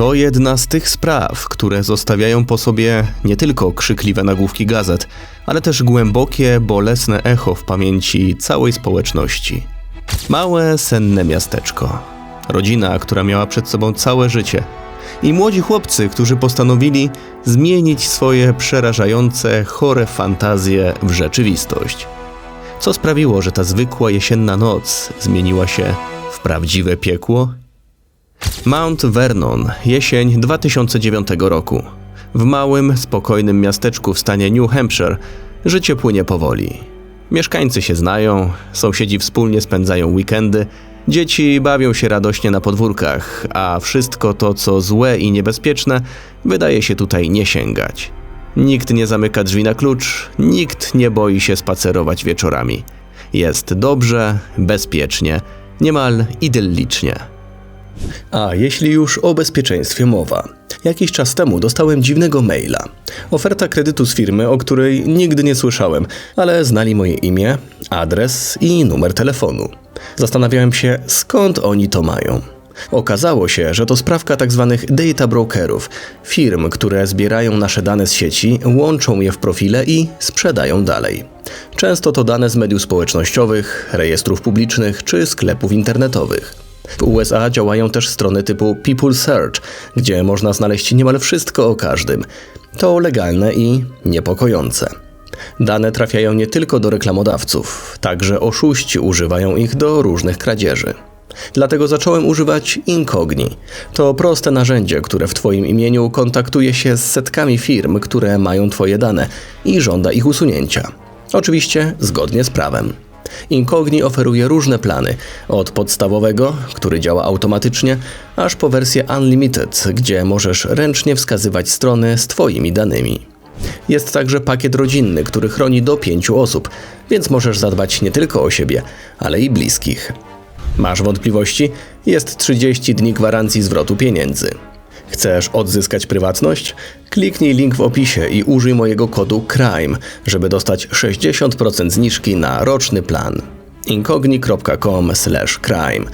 To jedna z tych spraw, które zostawiają po sobie nie tylko krzykliwe nagłówki gazet, ale też głębokie, bolesne echo w pamięci całej społeczności. Małe, senne miasteczko. Rodzina, która miała przed sobą całe życie. I młodzi chłopcy, którzy postanowili zmienić swoje przerażające, chore fantazje w rzeczywistość. Co sprawiło, że ta zwykła jesienna noc zmieniła się w prawdziwe piekło? Mount Vernon, jesień 2009 roku. W małym, spokojnym miasteczku w stanie New Hampshire życie płynie powoli. Mieszkańcy się znają, sąsiedzi wspólnie spędzają weekendy, dzieci bawią się radośnie na podwórkach, a wszystko to, co złe i niebezpieczne, wydaje się tutaj nie sięgać. Nikt nie zamyka drzwi na klucz, nikt nie boi się spacerować wieczorami. Jest dobrze, bezpiecznie, niemal idyllicznie. A jeśli już o bezpieczeństwie mowa. Jakiś czas temu dostałem dziwnego maila. Oferta kredytu z firmy, o której nigdy nie słyszałem, ale znali moje imię, adres i numer telefonu. Zastanawiałem się, skąd oni to mają. Okazało się, że to sprawka tzw. Tak data brokerów, firm, które zbierają nasze dane z sieci, łączą je w profile i sprzedają dalej. Często to dane z mediów społecznościowych, rejestrów publicznych czy sklepów internetowych. W USA działają też strony typu People Search, gdzie można znaleźć niemal wszystko o każdym. To legalne i niepokojące. Dane trafiają nie tylko do reklamodawców, także oszuści używają ich do różnych kradzieży. Dlatego zacząłem używać Incogni. To proste narzędzie, które w Twoim imieniu kontaktuje się z setkami firm, które mają Twoje dane i żąda ich usunięcia. Oczywiście zgodnie z prawem. Incogni oferuje różne plany, od podstawowego, który działa automatycznie, aż po wersję Unlimited, gdzie możesz ręcznie wskazywać strony z Twoimi danymi. Jest także pakiet rodzinny, który chroni do pięciu osób, więc możesz zadbać nie tylko o siebie, ale i bliskich. Masz wątpliwości? Jest 30 dni gwarancji zwrotu pieniędzy. Chcesz odzyskać prywatność? Kliknij link w opisie i użyj mojego kodu CRIME, żeby dostać 60% zniżki na roczny plan. incogni.com/crime.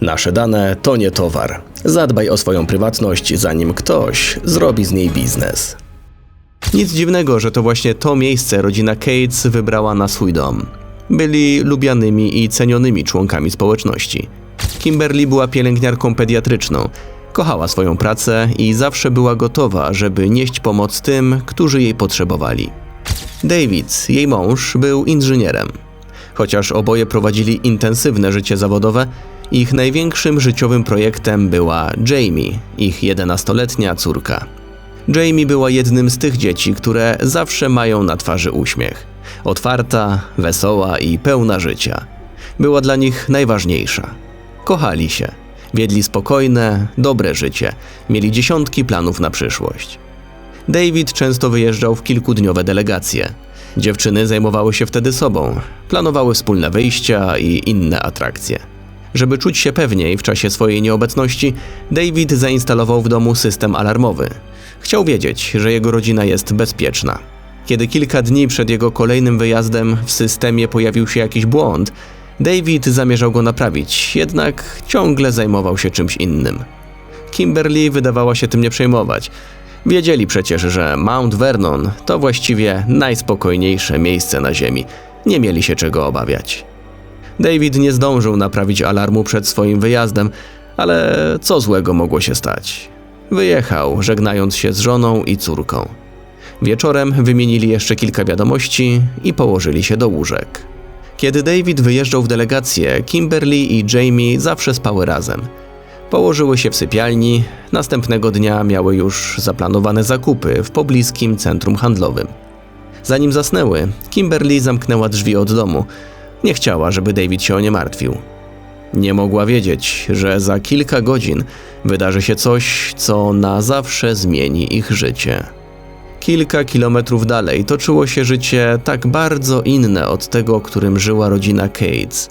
Nasze dane to nie towar. Zadbaj o swoją prywatność, zanim ktoś zrobi z niej biznes. Nic dziwnego, że to właśnie to miejsce rodzina Cates wybrała na swój dom. Byli lubianymi i cenionymi członkami społeczności. Kimberly była pielęgniarką pediatryczną, kochała swoją pracę i zawsze była gotowa, żeby nieść pomoc tym, którzy jej potrzebowali. David, jej mąż, był inżynierem. Chociaż oboje prowadzili intensywne życie zawodowe, ich największym życiowym projektem była Jamie, ich 11-letnia córka. Jamie była jednym z tych dzieci, które zawsze mają na twarzy uśmiech. Otwarta, wesoła i pełna życia. Była dla nich najważniejsza. Kochali się, wiedli spokojne, dobre życie, mieli dziesiątki planów na przyszłość. David często wyjeżdżał w kilkudniowe delegacje. Dziewczyny zajmowały się wtedy sobą, planowały wspólne wyjścia i inne atrakcje. Żeby czuć się pewniej w czasie swojej nieobecności, David zainstalował w domu system alarmowy. Chciał wiedzieć, że jego rodzina jest bezpieczna. Kiedy kilka dni przed jego kolejnym wyjazdem w systemie pojawił się jakiś błąd, David zamierzał go naprawić, jednak ciągle zajmował się czymś innym. Kimberly wydawała się tym nie przejmować. Wiedzieli przecież, że Mount Vernon to właściwie najspokojniejsze miejsce na Ziemi. Nie mieli się czego obawiać. David nie zdążył naprawić alarmu przed swoim wyjazdem, ale co złego mogło się stać? Wyjechał, żegnając się z żoną i córką. Wieczorem wymienili jeszcze kilka wiadomości i położyli się do łóżek. Kiedy David wyjeżdżał w delegację, Kimberly i Jamie zawsze spały razem. Położyły się w sypialni, następnego dnia miały już zaplanowane zakupy w pobliskim centrum handlowym. Zanim zasnęły, Kimberly zamknęła drzwi od domu. Nie chciała, żeby David się o nie martwił. Nie mogła wiedzieć, że za kilka godzin wydarzy się coś, co na zawsze zmieni ich życie. Kilka kilometrów dalej toczyło się życie tak bardzo inne od tego, którym żyła rodzina Cates.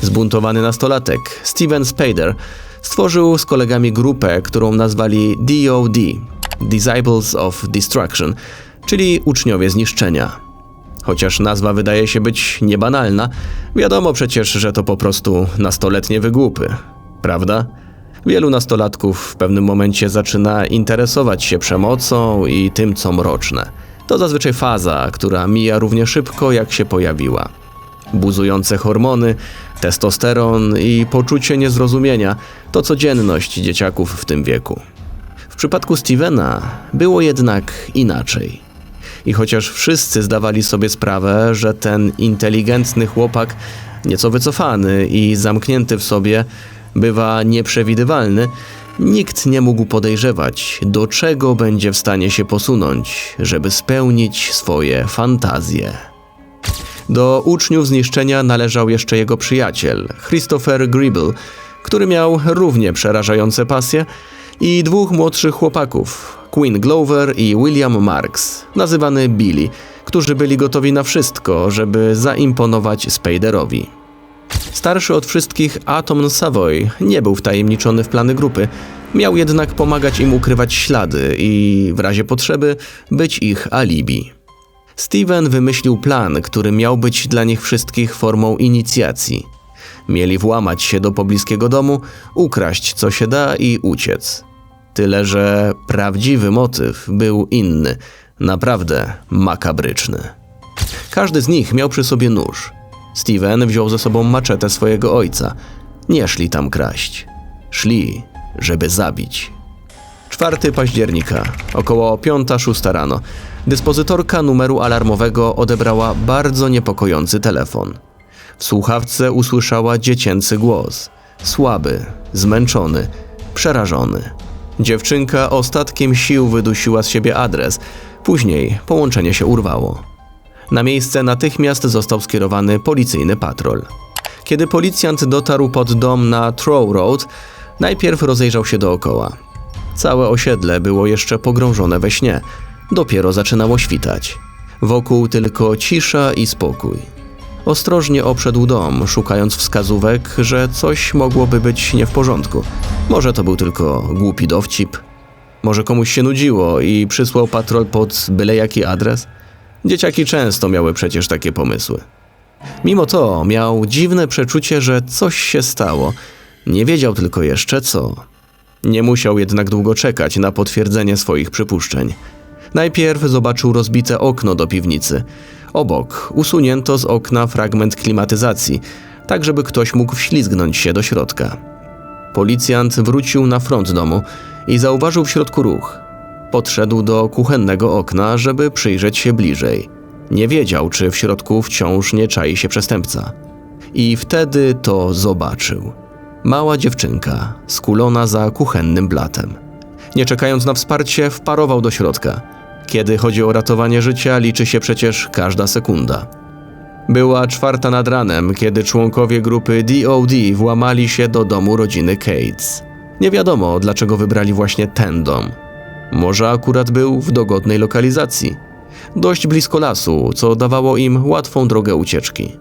Zbuntowany nastolatek Steven Spader stworzył z kolegami grupę, którą nazwali DOD Disciples of Destruction, czyli uczniowie zniszczenia. Chociaż nazwa wydaje się być niebanalna, wiadomo przecież, że to po prostu nastoletnie wygłupy, prawda? Wielu nastolatków w pewnym momencie zaczyna interesować się przemocą i tym, co mroczne. To zazwyczaj faza, która mija równie szybko, jak się pojawiła. Buzujące hormony, testosteron i poczucie niezrozumienia to codzienność dzieciaków w tym wieku. W przypadku Stevena było jednak inaczej. I chociaż wszyscy zdawali sobie sprawę, że ten inteligentny chłopak, nieco wycofany i zamknięty w sobie, bywa nieprzewidywalny, nikt nie mógł podejrzewać, do czego będzie w stanie się posunąć, żeby spełnić swoje fantazje. Do uczniów zniszczenia należał jeszcze jego przyjaciel, Christopher Gribble, który miał równie przerażające pasje, i dwóch młodszych chłopaków, Quinn Glover i William Marks, nazywany Billy, którzy byli gotowi na wszystko, żeby zaimponować Spaderowi. Starszy od wszystkich Atom Savoy nie był wtajemniczony w plany grupy, miał jednak pomagać im ukrywać ślady i w razie potrzeby być ich alibi. Steven wymyślił plan, który miał być dla nich wszystkich formą inicjacji. Mieli włamać się do pobliskiego domu, ukraść co się da i uciec. Tyle, że prawdziwy motyw był inny, naprawdę makabryczny. Każdy z nich miał przy sobie nóż. Steven wziął ze sobą maczetę swojego ojca. Nie szli tam kraść. Szli, żeby zabić. 4 października, około 5-6 rano, dyspozytorka numeru alarmowego odebrała bardzo niepokojący telefon. W słuchawce usłyszała dziecięcy głos. Słaby, zmęczony, przerażony. Dziewczynka ostatkiem sił wydusiła z siebie adres. Później połączenie się urwało. Na miejsce natychmiast został skierowany policyjny patrol. Kiedy policjant dotarł pod dom na Trow Road, najpierw rozejrzał się dookoła. Całe osiedle było jeszcze pogrążone we śnie. Dopiero zaczynało świtać. Wokół tylko cisza i spokój. Ostrożnie obszedł dom, szukając wskazówek, że coś mogłoby być nie w porządku. Może to był tylko głupi dowcip. Może komuś się nudziło i przysłał patrol pod byle jaki adres. Dzieciaki często miały przecież takie pomysły. Mimo to miał dziwne przeczucie, że coś się stało. Nie wiedział tylko jeszcze co. Nie musiał jednak długo czekać na potwierdzenie swoich przypuszczeń. Najpierw zobaczył rozbite okno do piwnicy. Obok usunięto z okna fragment klimatyzacji, tak żeby ktoś mógł wślizgnąć się do środka. Policjant wrócił na front domu i zauważył w środku ruch. Podszedł do kuchennego okna, żeby przyjrzeć się bliżej. Nie wiedział, czy w środku wciąż nie czai się przestępca. I wtedy to zobaczył. Mała dziewczynka, skulona za kuchennym blatem. Nie czekając na wsparcie, wparował do środka. Kiedy chodzi o ratowanie życia, liczy się przecież każda sekunda. Była czwarta nad ranem, kiedy członkowie grupy DOD włamali się do domu rodziny Cates. Nie wiadomo, dlaczego wybrali właśnie ten dom. Może akurat był w dogodnej lokalizacji. Dość blisko lasu, co dawało im łatwą drogę ucieczki.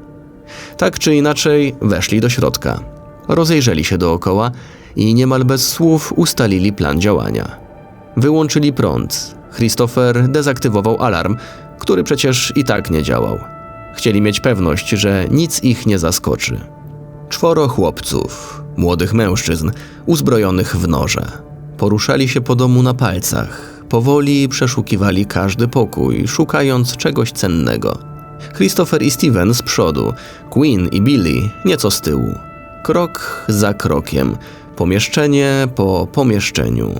Tak czy inaczej, weszli do środka. Rozejrzeli się dookoła i niemal bez słów ustalili plan działania. Wyłączyli prąd. Christopher dezaktywował alarm, który przecież i tak nie działał. Chcieli mieć pewność, że nic ich nie zaskoczy. Czworo chłopców, młodych mężczyzn, uzbrojonych w noże. Poruszali się po domu na palcach, powoli przeszukiwali każdy pokój, szukając czegoś cennego. Christopher i Steven z przodu, Queen i Billy nieco z tyłu. Krok za krokiem, pomieszczenie po pomieszczeniu.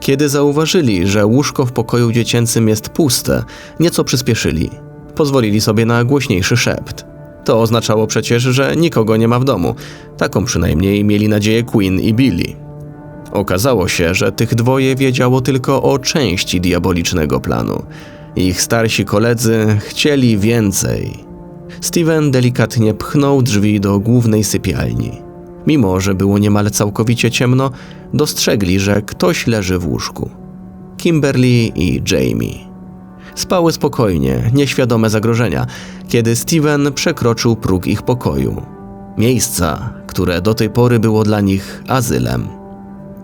Kiedy zauważyli, że łóżko w pokoju dziecięcym jest puste, nieco przyspieszyli. Pozwolili sobie na głośniejszy szept. To oznaczało przecież, że nikogo nie ma w domu. Taką przynajmniej mieli nadzieję Queen i Billy. Okazało się, że tych dwoje wiedziało tylko o części diabolicznego planu. Ich starsi koledzy chcieli więcej. Steven delikatnie pchnął drzwi do głównej sypialni. Mimo, że było niemal całkowicie ciemno, dostrzegli, że ktoś leży w łóżku. Kimberly i Jamie. Spały spokojnie, nieświadome zagrożenia, kiedy Steven przekroczył próg ich pokoju. Miejsca, które do tej pory było dla nich azylem.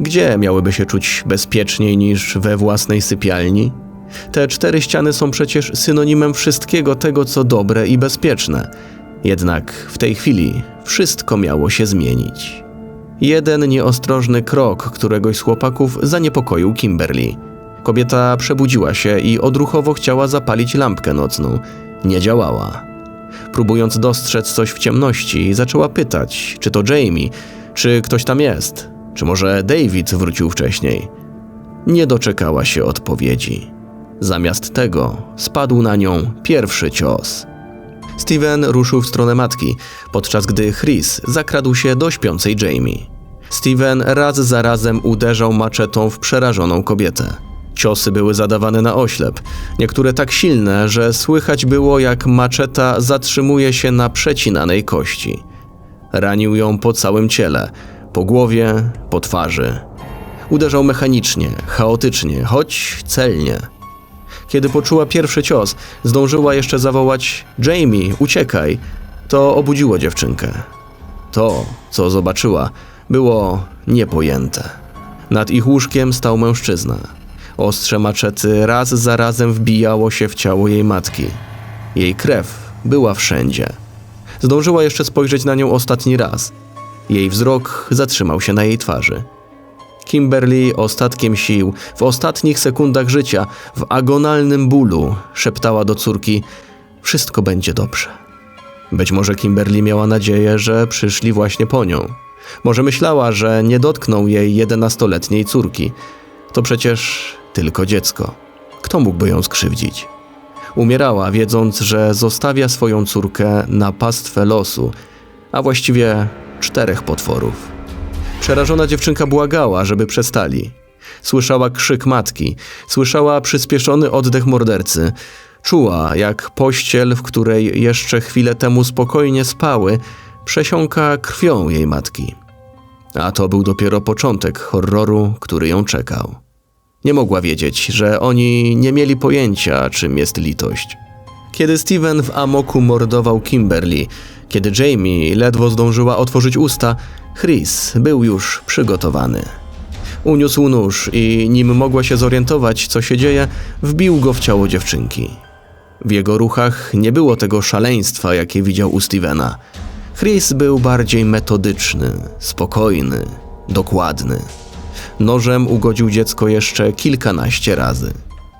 Gdzie miałyby się czuć bezpieczniej niż we własnej sypialni? Te cztery ściany są przecież synonimem wszystkiego tego, co dobre i bezpieczne. Jednak w tej chwili wszystko miało się zmienić. Jeden nieostrożny krok któregoś z chłopaków zaniepokoił Kimberly. Kobieta przebudziła się i odruchowo chciała zapalić lampkę nocną. Nie działała. Próbując dostrzec coś w ciemności, zaczęła pytać, czy to Jamie, czy ktoś tam jest, czy może David wrócił wcześniej. Nie doczekała się odpowiedzi. Zamiast tego spadł na nią pierwszy cios. Steven ruszył w stronę matki, podczas gdy Chris zakradł się do śpiącej Jamie. Steven raz za razem uderzał maczetą w przerażoną kobietę. Ciosy były zadawane na oślep, niektóre tak silne, że słychać było jak maczeta zatrzymuje się na przecinanej kości. Ranił ją po całym ciele, po głowie, po twarzy. Uderzał mechanicznie, chaotycznie, choć celnie. Kiedy poczuła pierwszy cios, zdążyła jeszcze zawołać: Jamie, uciekaj! To obudziło dziewczynkę. To, co zobaczyła, było niepojęte. Nad ich łóżkiem stał mężczyzna. Ostrze maczety raz za razem wbijało się w ciało jej matki. Jej krew była wszędzie. Zdążyła jeszcze spojrzeć na nią ostatni raz. Jej wzrok zatrzymał się na jej twarzy. Kimberly ostatkiem sił, w ostatnich sekundach życia, w agonalnym bólu, szeptała do córki: Wszystko będzie dobrze. Być może Kimberly miała nadzieję, że przyszli właśnie po nią. Może myślała, że nie dotkną jej jedenastoletniej córki. To przecież tylko dziecko. Kto mógłby ją skrzywdzić? Umierała, wiedząc, że zostawia swoją córkę na pastwę losu, a właściwie czterech potworów. Przerażona dziewczynka błagała, żeby przestali. Słyszała krzyk matki, słyszała przyspieszony oddech mordercy. Czuła, jak pościel, w której jeszcze chwilę temu spokojnie spały, przesiąka krwią jej matki. A to był dopiero początek horroru, który ją czekał. Nie mogła wiedzieć, że oni nie mieli pojęcia, czym jest litość. Kiedy Steven w amoku mordował Kimberly, kiedy Jamie ledwo zdążyła otworzyć usta, Chris był już przygotowany. Uniósł nóż i nim mogła się zorientować, co się dzieje, wbił go w ciało dziewczynki. W jego ruchach nie było tego szaleństwa, jakie widział u Stevena. Chris był bardziej metodyczny, spokojny, dokładny. Nożem ugodził dziecko jeszcze kilkanaście razy.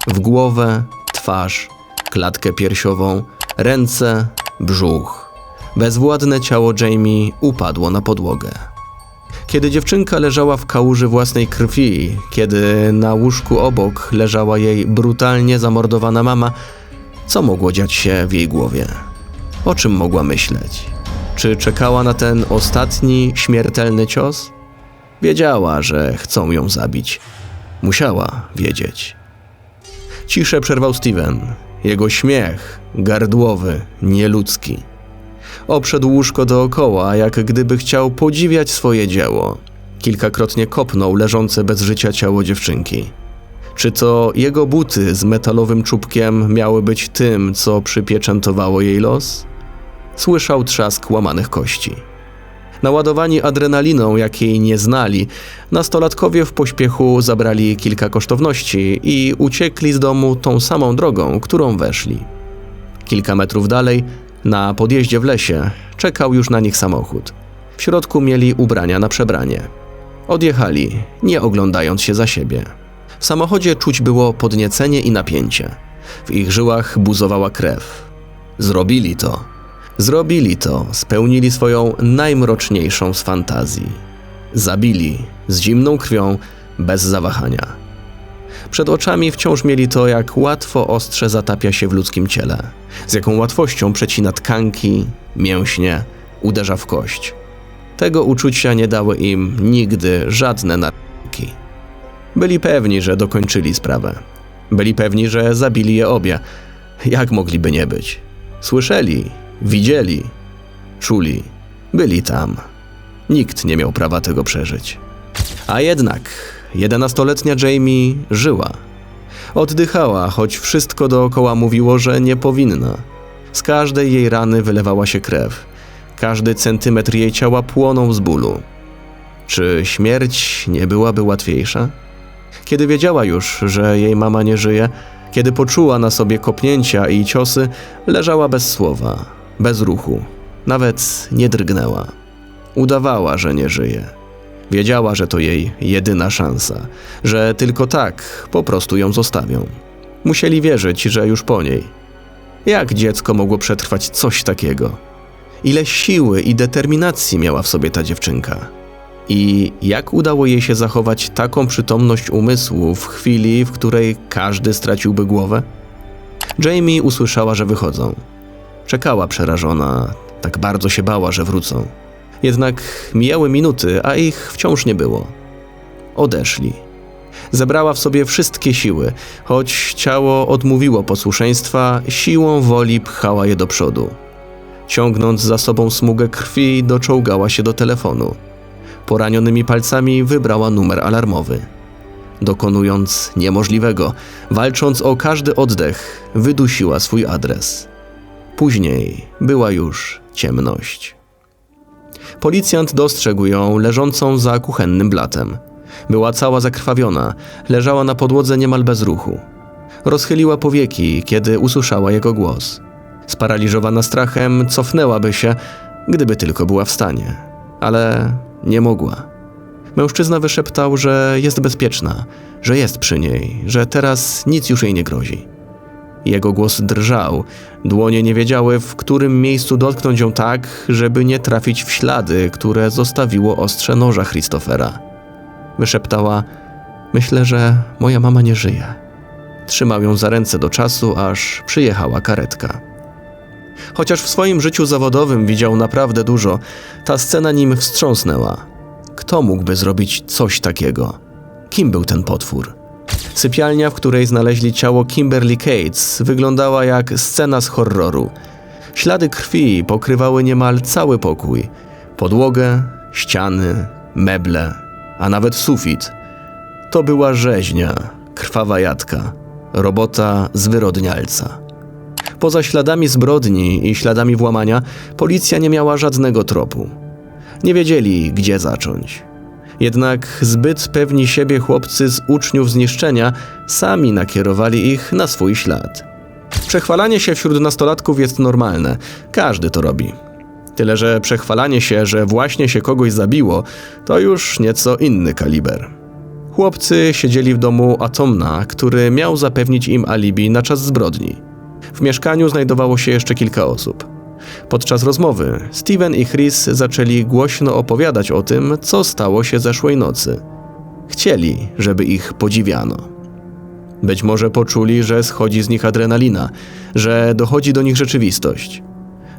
W głowę, twarz, klatkę piersiową, ręce, brzuch. Bezwładne ciało Jamie upadło na podłogę. Kiedy dziewczynka leżała w kałuży własnej krwi, kiedy na łóżku obok leżała jej brutalnie zamordowana mama, co mogło dziać się w jej głowie? O czym mogła myśleć? Czy czekała na ten ostatni, śmiertelny cios? Wiedziała, że chcą ją zabić. Musiała wiedzieć. Ciszę przerwał Steven. Jego śmiech, gardłowy, nieludzki. Obszedł łóżko dookoła, jak gdyby chciał podziwiać swoje dzieło. Kilkakrotnie kopnął leżące bez życia ciało dziewczynki. Czy to jego buty z metalowym czubkiem miały być tym, co przypieczętowało jej los? Słyszał trzask łamanych kości. Naładowani adrenaliną, jakiej nie znali, nastolatkowie w pośpiechu zabrali kilka kosztowności i uciekli z domu tą samą drogą, którą weszli. Kilka metrów dalej, na podjeździe w lesie, czekał już na nich samochód. W środku mieli ubrania na przebranie. Odjechali, nie oglądając się za siebie. W samochodzie czuć było podniecenie i napięcie. W ich żyłach buzowała krew. Zrobili to. Zrobili to, spełnili swoją najmroczniejszą z fantazji. Zabili z zimną krwią, bez zawahania. Przed oczami wciąż mieli to, jak łatwo ostrze zatapia się w ludzkim ciele, z jaką łatwością przecina tkanki, mięśnie, uderza w kość. Tego uczucia nie dały im nigdy żadne narkotyki. Byli pewni, że dokończyli sprawę. Byli pewni, że zabili je obie. Jak mogliby nie być? Słyszeli, widzieli, czuli, byli tam. Nikt nie miał prawa tego przeżyć. A jednak jedenastoletnia Jamie żyła. Oddychała, choć wszystko dookoła mówiło, że nie powinna. Z każdej jej rany wylewała się krew. Każdy centymetr jej ciała płonął z bólu. Czy śmierć nie byłaby łatwiejsza? Kiedy wiedziała już, że jej mama nie żyje, kiedy poczuła na sobie kopnięcia i ciosy, leżała bez słowa, bez ruchu, nawet nie drgnęła. Udawała, że nie żyje. Wiedziała, że to jej jedyna szansa, że tylko tak po prostu ją zostawią. Musieli wierzyć, że już po niej. Jak dziecko mogło przetrwać coś takiego? Ile siły i determinacji miała w sobie ta dziewczynka? I jak udało jej się zachować taką przytomność umysłu w chwili, w której każdy straciłby głowę? Jamie usłyszała, że wychodzą. Czekała przerażona, tak bardzo się bała, że wrócą. Jednak mijały minuty, a ich wciąż nie było. Odeszli. Zebrała w sobie wszystkie siły, choć ciało odmówiło posłuszeństwa, siłą woli pchała je do przodu. Ciągnąc za sobą smugę krwi, doczołgała się do telefonu. Poranionymi palcami wybrała numer alarmowy. Dokonując niemożliwego, walcząc o każdy oddech, wydusiła swój adres. Później była już ciemność. Policjant dostrzegł ją leżącą za kuchennym blatem. Była cała zakrwawiona, leżała na podłodze niemal bez ruchu. Rozchyliła powieki, kiedy usłyszała jego głos. Sparaliżowana strachem, cofnęłaby się, gdyby tylko była w stanie, ale nie mogła. Mężczyzna wyszeptał, że jest bezpieczna, że jest przy niej, że teraz nic już jej nie grozi. Jego głos drżał, dłonie nie wiedziały, w którym miejscu dotknąć ją tak, żeby nie trafić w ślady, które zostawiło ostrze noża Christophera. Wyszeptała: Myślę, że moja mama nie żyje. Trzymał ją za ręce do czasu, aż przyjechała karetka. Chociaż w swoim życiu zawodowym widział naprawdę dużo, ta scena nim wstrząsnęła. Kto mógłby zrobić coś takiego? Kim był ten potwór? Sypialnia, w której znaleźli ciało Kimberly Cates, wyglądała jak scena z horroru. Ślady krwi pokrywały niemal cały pokój. Podłogę, ściany, meble, a nawet sufit. To była rzeźnia, krwawa jadka, robota zwyrodnialca. Poza śladami zbrodni i śladami włamania, policja nie miała żadnego tropu. Nie wiedzieli, gdzie zacząć. Jednak zbyt pewni siebie chłopcy z uczniów zniszczenia sami nakierowali ich na swój ślad. Przechwalanie się wśród nastolatków jest normalne, każdy to robi. Tyle, że przechwalanie się, że właśnie się kogoś zabiło, to już nieco inny kaliber. Chłopcy siedzieli w domu Atomna, który miał zapewnić im alibi na czas zbrodni. W mieszkaniu znajdowało się jeszcze kilka osób. Podczas rozmowy Steven i Chris zaczęli głośno opowiadać o tym, co stało się zeszłej nocy. Chcieli, żeby ich podziwiano. Być może poczuli, że schodzi z nich adrenalina, że dochodzi do nich rzeczywistość.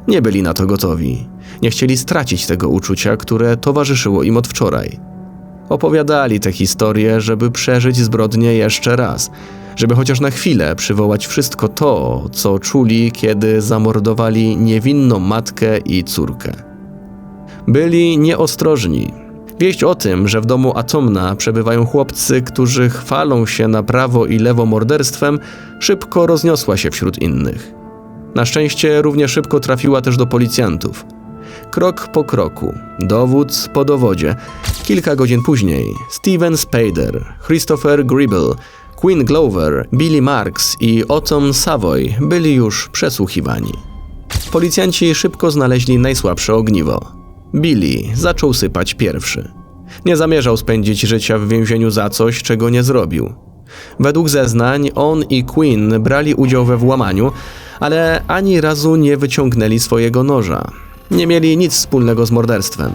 Nie byli na to gotowi. Nie chcieli stracić tego uczucia, które towarzyszyło im od wczoraj. Opowiadali te historie, żeby przeżyć zbrodnię jeszcze raz, żeby chociaż na chwilę przywołać wszystko to, co czuli, kiedy zamordowali niewinną matkę i córkę. Byli nieostrożni. Wieść o tym, że w domu Atomna przebywają chłopcy, którzy chwalą się na prawo i lewo morderstwem, szybko rozniosła się wśród innych. Na szczęście równie szybko trafiła też do policjantów. Krok po kroku, dowód po dowodzie. Kilka godzin później Steven Spader, Christopher Gribble, Queen Glover, Billy Marks i Otom Savoy byli już przesłuchiwani. Policjanci szybko znaleźli najsłabsze ogniwo. Billy zaczął sypać pierwszy. Nie zamierzał spędzić życia w więzieniu za coś, czego nie zrobił. Według zeznań on i Queen brali udział we włamaniu, ale ani razu nie wyciągnęli swojego noża. Nie mieli nic wspólnego z morderstwem.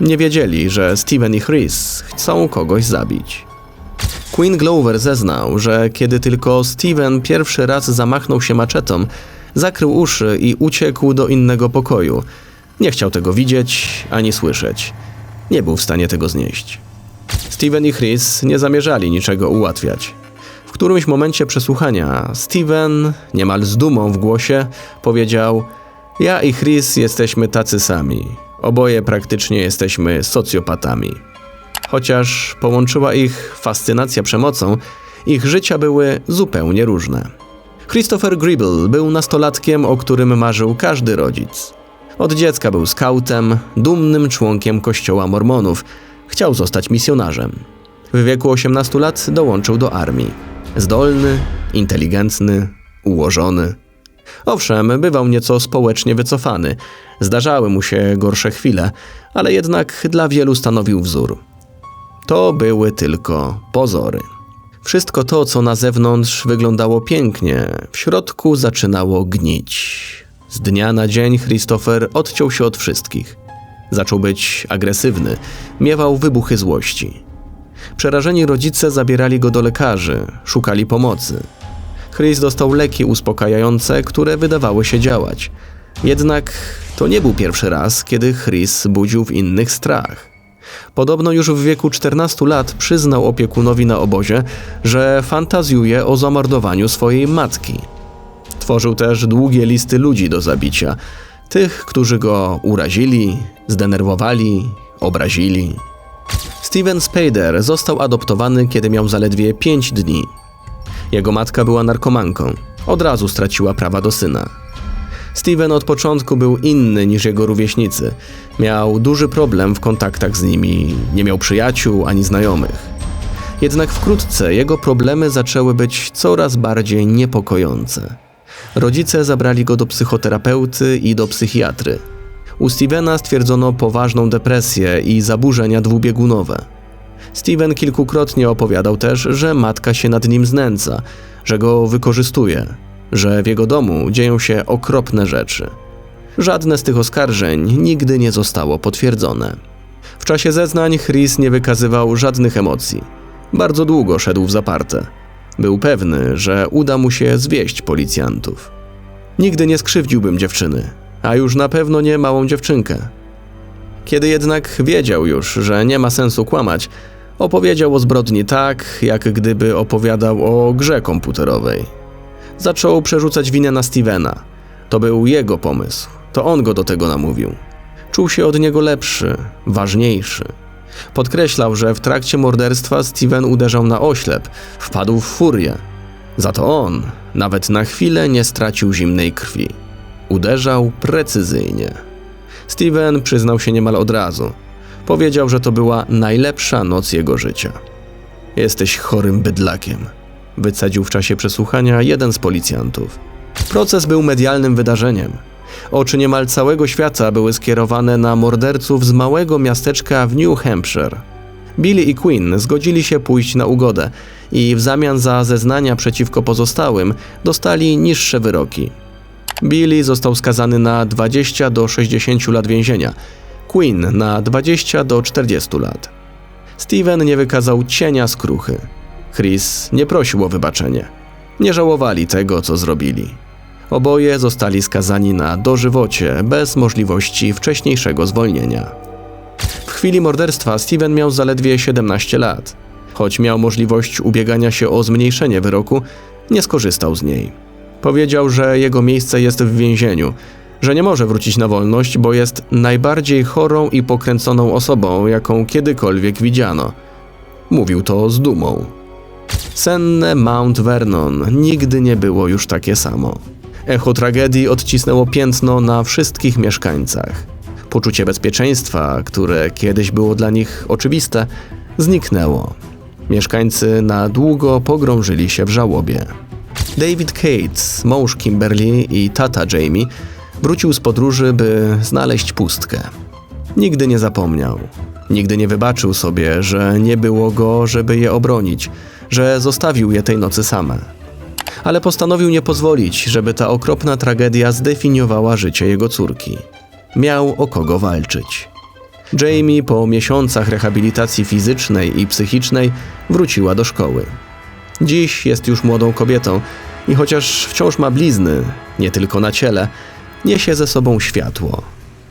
Nie wiedzieli, że Steven i Chris chcą kogoś zabić. Queen Glover zeznał, że kiedy tylko Steven pierwszy raz zamachnął się maczetą, zakrył uszy i uciekł do innego pokoju. Nie chciał tego widzieć ani słyszeć. Nie był w stanie tego znieść. Steven i Chris nie zamierzali niczego ułatwiać. W którymś momencie przesłuchania Steven, niemal z dumą w głosie, powiedział: Ja i Chris jesteśmy tacy sami. Oboje praktycznie jesteśmy socjopatami. Chociaż połączyła ich fascynacja przemocą, ich życia były zupełnie różne. Christopher Gribble był nastolatkiem, o którym marzył każdy rodzic. Od dziecka był skautem, dumnym członkiem kościoła mormonów. Chciał zostać misjonarzem. W wieku 18 lat dołączył do armii. Zdolny, inteligentny, ułożony. Owszem, bywał nieco społecznie wycofany. Zdarzały mu się gorsze chwile, ale jednak dla wielu stanowił wzór. To były tylko pozory. Wszystko to, co na zewnątrz wyglądało pięknie, w środku zaczynało gnić. Z dnia na dzień Christopher odciął się od wszystkich. Zaczął być agresywny, miewał wybuchy złości. Przerażeni rodzice zabierali go do lekarzy, szukali pomocy. Chris dostał leki uspokajające, które wydawały się działać. Jednak to nie był pierwszy raz, kiedy Chris budził w innych strach. Podobno już w wieku 14 lat przyznał opiekunowi na obozie, że fantazjuje o zamordowaniu swojej matki. Tworzył też długie listy ludzi do zabicia, tych, którzy go urazili, zdenerwowali, obrazili. Steven Spader został adoptowany, kiedy miał zaledwie 5 dni. Jego matka była narkomanką. Od razu straciła prawa do syna. Steven od początku był inny niż jego rówieśnicy. Miał duży problem w kontaktach z nimi, nie miał przyjaciół ani znajomych. Jednak wkrótce jego problemy zaczęły być coraz bardziej niepokojące. Rodzice zabrali go do psychoterapeuty i do psychiatry. U Stevena stwierdzono poważną depresję i zaburzenia dwubiegunowe. Steven kilkukrotnie opowiadał też, że matka się nad nim znęca, że go wykorzystuje, że w jego domu dzieją się okropne rzeczy. Żadne z tych oskarżeń nigdy nie zostało potwierdzone. W czasie zeznań Chris nie wykazywał żadnych emocji. Bardzo długo szedł w zaparte. Był pewny, że uda mu się zwieść policjantów. Nigdy nie skrzywdziłbym dziewczyny, a już na pewno nie małą dziewczynkę. Kiedy jednak wiedział już, że nie ma sensu kłamać, opowiedział o zbrodni tak, jak gdyby opowiadał o grze komputerowej. Zaczął przerzucać winę na Stevena. To był jego pomysł, to on go do tego namówił. Czuł się od niego lepszy, ważniejszy. Podkreślał, że w trakcie morderstwa Steven uderzał na oślep, wpadł w furię. Za to on, nawet na chwilę, nie stracił zimnej krwi. Uderzał precyzyjnie. Steven przyznał się niemal od razu. Powiedział, że to była najlepsza noc jego życia. Jesteś chorym bydlakiem, wycedził w czasie przesłuchania jeden z policjantów. Proces był medialnym wydarzeniem. Oczy niemal całego świata były skierowane na morderców z małego miasteczka w New Hampshire. Billy i Quinn zgodzili się pójść na ugodę i w zamian za zeznania przeciwko pozostałym dostali niższe wyroki. Billy został skazany na 20 do 60 lat więzienia, Quinn na 20 do 40 lat. Steven nie wykazał cienia skruchy. Chris nie prosił o wybaczenie. Nie żałowali tego, co zrobili. Oboje zostali skazani na dożywocie bez możliwości wcześniejszego zwolnienia. W chwili morderstwa Steven miał zaledwie 17 lat. Choć miał możliwość ubiegania się o zmniejszenie wyroku, nie skorzystał z niej. Powiedział, że jego miejsce jest w więzieniu, że nie może wrócić na wolność, bo jest najbardziej chorą i pokręconą osobą, jaką kiedykolwiek widziano. Mówił to z dumą. Senne Mount Vernon nigdy nie było już takie samo. Echo tragedii odcisnęło piętno na wszystkich mieszkańcach. Poczucie bezpieczeństwa, które kiedyś było dla nich oczywiste, zniknęło. Mieszkańcy na długo pogrążyli się w żałobie. David Cates, mąż Kimberly i tata Jamie, wrócił z podróży, by znaleźć pustkę. Nigdy nie zapomniał. Nigdy nie wybaczył sobie, że nie było go, żeby je obronić, że zostawił je tej nocy same. Ale postanowił nie pozwolić, żeby ta okropna tragedia zdefiniowała życie jego córki. Miał o kogo walczyć. Jamie po miesiącach rehabilitacji fizycznej i psychicznej wróciła do szkoły. Dziś jest już młodą kobietą i chociaż wciąż ma blizny, nie tylko na ciele, niesie ze sobą światło.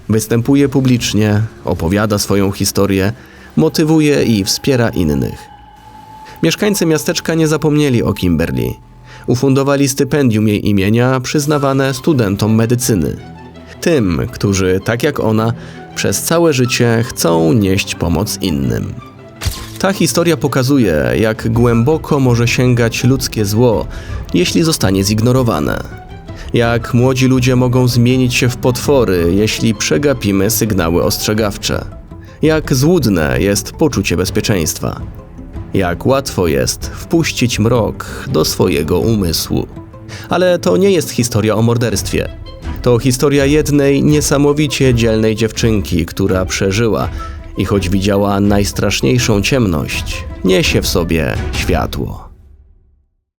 Występuje publicznie, opowiada swoją historię, motywuje i wspiera innych. Mieszkańcy miasteczka nie zapomnieli o Kimberly. Ufundowali stypendium jej imienia przyznawane studentom medycyny. Tym, którzy, tak jak ona, przez całe życie chcą nieść pomoc innym. Ta historia pokazuje, jak głęboko może sięgać ludzkie zło, jeśli zostanie zignorowane. Jak młodzi ludzie mogą zmienić się w potwory, jeśli przegapimy sygnały ostrzegawcze. Jak złudne jest poczucie bezpieczeństwa. Jak łatwo jest wpuścić mrok do swojego umysłu. Ale to nie jest historia o morderstwie. To historia jednej niesamowicie dzielnej dziewczynki, która przeżyła i choć widziała najstraszniejszą ciemność, niesie w sobie światło.